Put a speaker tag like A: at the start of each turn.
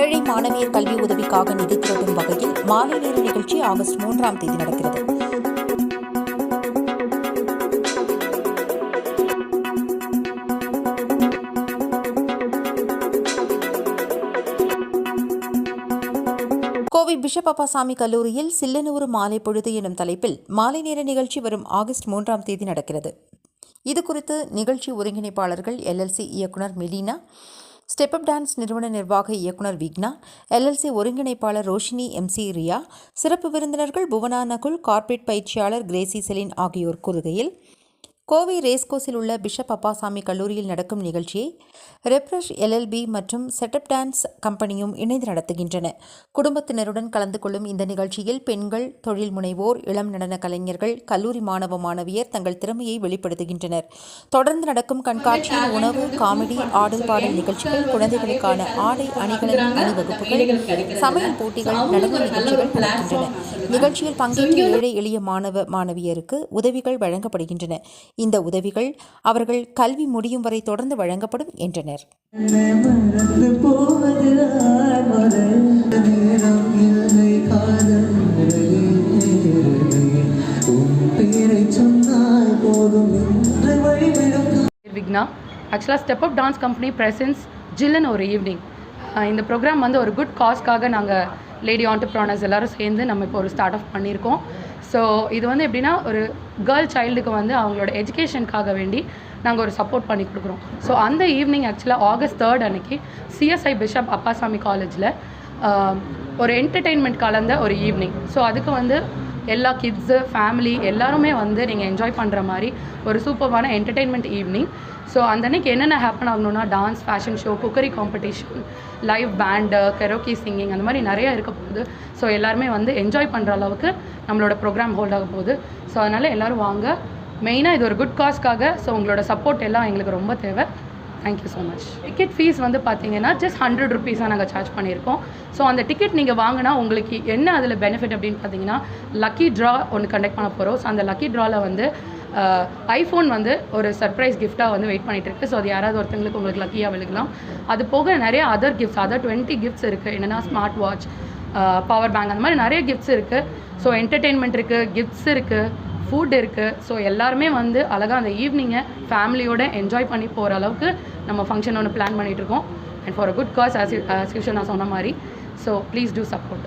A: ஏழை மாணவியர் கல்வி உதவிக்காக நிதி திரட்டும் வகையில் மாலை நேர நிகழ்ச்சி ஆகஸ்ட் மூன்றாம் தேதி நடக்கிறது. கோவை பிஷப் கல்லூரியில் சில்லனூறு மாலை பொழுது எனும் தலைப்பில் மாலை நேர நிகழ்ச்சி வரும் ஆகஸ்ட் மூன்றாம் தேதி நடக்கிறது. இது குறித்து நிகழ்ச்சி ஒருங்கிணைப்பாளர்கள் எல்எல்சி இயக்குனர் மெலினா ஸ்டெப் அப் டான்ஸ் நிறுவன நிர்வாக இயக்குனர் விக்னா எல்எல்சி ஒருங்கிணைப்பாளர் ரோஷினி எம்சி ரியா சிறப்பு விருந்தினர்கள் புவனா நகுல் கார்ப்பரேட் பயிற்சியாளர் கிரேசி செலின் ஆகியோர் கூறுகையில் கோவை ரேஸ்கோஸில் உள்ள பிஷப் அப்பாசாமி கல்லூரியில் நடக்கும் நிகழ்ச்சியை ரெப்ரஷ் எல்எல்பி மற்றும் செட்டப் டான்ஸ் கம்பெனியும் இணைந்து நடத்துகின்றன. குடும்பத்தினருடன் கலந்து கொள்ளும் இந்த நிகழ்ச்சியில் பெண்கள் தொழில் முனைவோர் இளம் நடன கலைஞர்கள் கல்லூரி மாணவ மாணவியர் தங்கள் திறமையை வெளிப்படுத்துகின்றனர். தொடர்ந்து நடக்கும் கண்காட்சியில் உணவு காமெடி ஆடல் பாடல் நிகழ்ச்சிகள் குழந்தைகளுக்கான ஆடை அணிகளின் அணிவகுப்புகள் சமையல் போட்டிகள் நடன நிகழ்ச்சிகள் நடக்கின்றன நிகழ்ச்சியில் பங்கேற்ற ஏழை எளிய மாணவ மாணவியருக்கு உதவிகள் வழங்கப்படுகின்றன. இந்த உதவிகள் அவர்கள் கல்வி முடியும் வரை தொடர்ந்து வழங்கப்படும் என்றனர்.
B: விக்னா ஆக்சுவலாக step up dance company presents ஜில்லுன்னு ஒரு ஈவினிங் இந்த ப்ரோக்ராம் வந்து ஒரு குட் காஸ்க்காக நாங்கள் லேடி ஆண்டர்ப்ரானர்ஸ் எல்லாரும் சேர்ந்து நம்ம இப்போ ஒரு ஸ்டார்ட் ஆஃப் பண்ணியிருக்கோம். ஸோ இது வந்து எப்படின்னா ஒரு கேர்ள் சைல்டுக்கு வந்து அவங்களோட எஜுகேஷனுக்காக வேண்டி நாங்கள் ஒரு சப்போர்ட் பண்ணி கொடுக்குறோம். ஸோ அந்த ஈவினிங் ஆக்சுவலாக ஆகஸ்ட் தேர்ட் அன்னைக்கு சிஎஸ்ஐ பிஷப் அப்பாசாமி காலேஜில் ஒரு என்டர்டெயின்மெண்ட் கலந்த ஒரு ஈவினிங் ஸோ அதுக்கு வந்து எல்லா கிட்ஸு ஃபேமிலி எல்லாருமே வந்து நீங்கள் என்ஜாய் பண்ணுற மாதிரி ஒரு சூப்பர்வான என்டர்டெயின்மெண்ட் ஈவினிங் ஸோ அந்த அன்னைக்கு என்னென்ன ஹேப்பன் ஆகணும்னா dance fashion show cookery competition live band karaoke singing அந்த மாதிரி நிறைய இருக்க போகுது. ஸோ எல்லாருமே வந்து என்ஜாய் பண்ணுற அளவுக்கு நம்மளோட ப்ரோக்ராம் ஹோல்ட் ஆக போகுது. ஸோ அதனால் எல்லோரும் வாங்க. மெயினாக இது ஒரு குட் காஸ்க்காக ஸோ உங்களோட சப்போர்ட் எல்லாம் எங்களுக்கு ரொம்ப தேவை. Thank you so much ticket fees வந்து பார்த்தீங்கன்னா ஜஸ்ட் ஹண்ட்ரட் ருபீஸாக நாங்கள் சார்ஜ் பண்ணியிருக்கோம். ஸோ அந்த டிக்கெட் நீங்கள் வாங்கினா உங்களுக்கு என்ன அதில் பெனிஃபிட் அப்படின்னு பார்த்தீங்கன்னா லக்கி ட்ரா ஒன்று கண்டக்ட் பண்ண போகிறோம் ஸோ அந்த லக்கி ட்ராவில் வந்து ஐஃபோன் வந்து ஒரு சர்ப்ரைஸ் கிஃப்ட்டாக வந்து வெயிட் பண்ணிகிட்டு இருக்குது ஸோ அது யாராவது ஒருத்தங்களுக்கு உங்களுக்கு லக்கியாக விழுகலாம். அது போக நிறைய other gifts other twenty gifts இருக்குது என்னென்னா ஸ்மார்ட் வாட்ச் பவர் பேங்க் அந்த மாதிரி நிறைய கிஃப்ட்ஸ் இருக்குது ஸோ என்டர்டெயின்மெண்ட் இருக்குது கிஃப்ட்ஸ் இருக்குது ஃபுட் இருக்குது ஸோ எல்லாருமே வந்து அழகாக அந்த ஈவினிங்கை ஃபேமிலியோட என்ஜாய் பண்ணி போகிற அளவுக்கு நம்ம ஃபங்க்ஷன் ஒன்று பிளான் பண்ணிகிட்டு இருக்கோம். And for a good cause as as usual நான் சொன்ன மாதிரி. So please do support